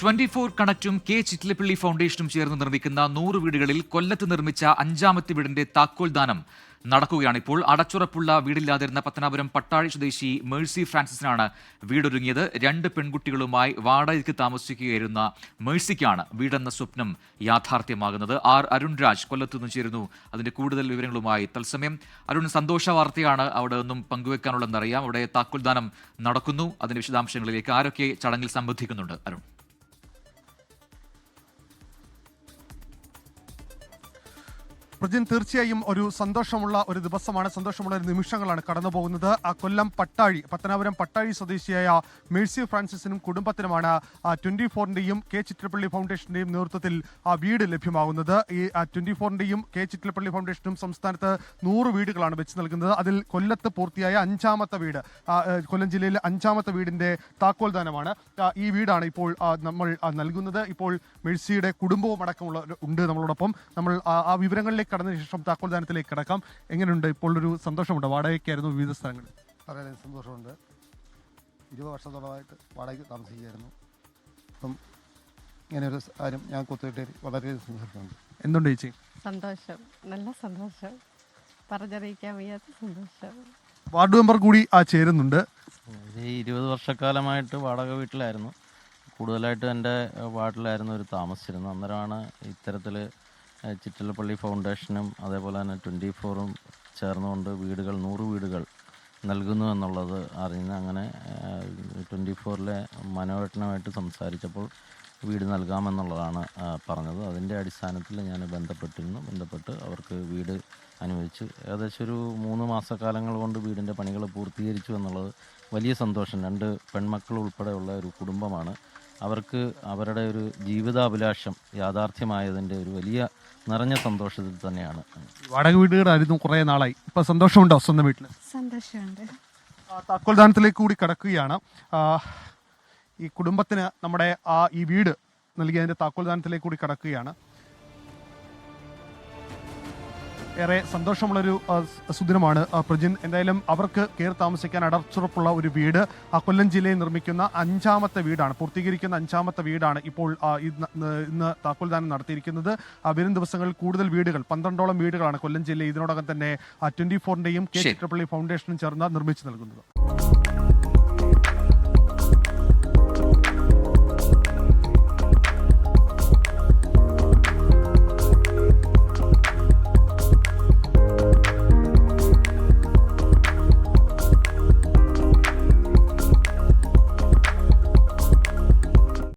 Twenty four കണക്റ്റും K Chittilappilly ഫൗണ്ടേഷനും ചേർന്ന് നിർമ്മിക്കുന്ന നൂറ് വീടുകളിൽ കൊല്ലത്ത് നിർമ്മിച്ച അഞ്ചാമത്തെ വീടിന്റെ താക്കോൽ ദാനം നടക്കുകയാണ് ഇപ്പോൾ അടച്ചുറപ്പുള്ള വീടില്ലാതിരുന്ന പത്തനാപുരം പട്ടാഴി സ്വദേശി മേഴ്സി ഫ്രാൻസിസിനാണ് വീടൊരുങ്ങിയത്. രണ്ട് പെൺകുട്ടികളുമായി വാടകയ്ക്ക് താമസിക്കുകയായിരുന്ന മേഴ്സിക്കാണ് വീടെന്ന സ്വപ്നം യാഥാർത്ഥ്യമാകുന്നത്. ആർ അരുൺരാജ് കൊല്ലത്ത് നിന്ന് ചേരുന്നു. അതിന്റെ കൂടുതൽ വിവരങ്ങളുമായി തത്സമയം. അരുൺ സന്തോഷ വാർത്തയാണ് അവിടെ നിന്നും പങ്കുവെക്കാനുള്ളതെന്നറിയാം. അവിടെ താക്കോൽ ദാനം നടക്കുന്നു. അതിന്റെ വിശദാംശങ്ങളിലേക്ക് ആരൊക്കെ ചടങ്ങിൽ സംബന്ധിക്കുന്നുണ്ട് അരുൺ? പ്രജിൻ തീർച്ചയായും ഒരു സന്തോഷമുള്ള ഒരു ദിവസമാണ്. സന്തോഷമുള്ള ഒരു നിമിഷങ്ങളാണ് കടന്നു പോകുന്നത്. കൊല്ലം പട്ടാഴി പത്തനാപുരം പട്ടാഴി സ്വദേശിയായ മേഴ്സി ഫ്രാൻസിസിനും കുടുംബത്തിനുമാണ് ട്വന്റി ഫോറിന്റെയും കെ ചിത്രപ്പള്ളി ഫൗണ്ടേഷന്റെയും നേതൃത്വത്തിൽ ആ വീട് ലഭ്യമാകുന്നത്. ഈ ട്വന്റി ഫോറിന്റെയും കെ ചിത്രപ്പള്ളി ഫൗണ്ടേഷനും സംസ്ഥാനത്ത് നൂറ് വീടുകളാണ് വെച്ച് നൽകുന്നത്. അതിൽ കൊല്ലത്ത് പൂർത്തിയായ അഞ്ചാമത്തെ വീട് കൊല്ലം ജില്ലയിലെ അഞ്ചാമത്തെ വീടിന്റെ താക്കോൽദാനമാണ്. ഈ വീടാണ് ഇപ്പോൾ നമ്മൾ നൽകുന്നത്. ഇപ്പോൾ മേഴ്സിയുടെ കുടുംബവും അടക്കമുള്ള ഉണ്ട് നമ്മളോടൊപ്പം. നമ്മൾ ആ വിവരങ്ങളിലേക്ക് കടന്നതിന് ശേഷം താക്കോൽ ദാനത്തിലേക്ക് കിടക്കാം. എങ്ങനെയുണ്ട്? ഇപ്പോൾ ഒരു സന്തോഷമുണ്ട്. വാടകയ്ക്കായിരുന്നു വിവിധ സ്ഥലങ്ങളിൽ. വളരെ സന്തോഷമുണ്ട്. ഇരുപത് വർഷത്തോളമായിട്ട് വാടകയ്ക്ക് താമസിക്കുകയായിരുന്നു. അപ്പം ഇങ്ങനെ ഒരു കാര്യം ഞാൻ കൊത്തുകിട്ടി വളരെ സന്തോഷമുണ്ട് എന്തുണ്ട് ചേച്ചി? സന്തോഷം. നല്ല സന്തോഷം. പറഞ്ഞറിയിക്കാൻ വയ്യാത്ത സന്തോഷം. വാർഡ് മെമ്പർ കൂടി ആ ചേരുന്നുണ്ട്. ഈ ഇരുപത് വർഷക്കാലമായിട്ട് വാടക വീട്ടിലായിരുന്നു. കൂടുതലായിട്ട് എന്റെ വാർഡിലായിരുന്നു ഒരു താമസിച്ചിരുന്നത്. അന്നേരമാണ് ഇത്തരത്തിൽ ചിറ്റലപ്പള്ളി ഫൗണ്ടേഷനും അതേപോലെ തന്നെ ട്വന്റി ഫോറും ചേർന്നുകൊണ്ട് വീടുകൾ നൂറ് വീടുകൾ നൽകുന്നു എന്നുള്ളത് അറിഞ്ഞ് അങ്ങനെ ട്വന്റി ഫോറിലെ മനോവേട്ടനുമായിട്ട് സംസാരിച്ചപ്പോൾ വീട് നൽകാമെന്നുള്ളതാണ് പറഞ്ഞത്. അതിന്റെ അടിസ്ഥാനത്തിൽ ഞാൻ ബന്ധപ്പെട്ടിരുന്നു. ബന്ധപ്പെട്ട് അവർക്ക് വീട് അനുവദിച്ചു. ഏകദേശം ഒരു മൂന്ന് മാസക്കാലങ്ങൾ കൊണ്ട് വീടിന്റെ പണികൾ പൂർത്തീകരിച്ചു എന്നുള്ളത് വലിയ സന്തോഷം. രണ്ട് പെൺമക്കൾ ഉൾപ്പെടെയുള്ള ഒരു കുടുംബമാണ്. അവർക്ക് അവരുടെ ഒരു ജീവിതാഭിലാഷം യാഥാർത്ഥ്യമായതിന്റെ ഒരു വലിയ നിറഞ്ഞ സന്തോഷത്തിൽ തന്നെയാണ്. വാടക വീടുകളായിരുന്നു കുറേ നാളായി. ഇപ്പം സന്തോഷമുണ്ടോ സ്വന്തം വീട്ടിൽ സന്തോഷമുണ്ട്. താക്കോൽദാനത്തിലേക്ക് കൂടി കടക്കുകയാണ്. ഈ കുടുംബത്തിന് നമ്മുടെ ആ ഈ വീട് നൽകിയതിന്റെ താക്കോൽദാനത്തിലേക്ക് കൂടി കടക്കുകയാണ്. ഏറെ സന്തോഷമുള്ളൊരു സുദിനമാണ്. പ്രജിൻ എന്തായാലും അവർക്ക് കയറി താമസിക്കാൻ അടച്ചുറപ്പുള്ള ഒരു വീട് ആ കൊല്ലം ജില്ലയിൽ നിർമ്മിക്കുന്ന അഞ്ചാമത്തെ വീടാണ് പൂർത്തീകരിക്കുന്ന അഞ്ചാമത്തെ വീടാണ് ഇപ്പോൾ ഇന്ന് താക്കോൽദാനം താക്കോൽ നടത്തിയിരിക്കുന്നത് വരും ദിവസങ്ങളിൽ കൂടുതൽ വീടുകൾ പന്ത്രണ്ടോളം വീടുകളാണ് കൊല്ലം ജില്ലയിൽ ഇതിനോടകം തന്നെ ട്വന്റി ഫോറിന്റെയും കെ. ചിത്രപ്പള്ളി ഫൗണ്ടേഷനും ചേർന്ന് നിർമ്മിച്ചു നൽകുന്നത്.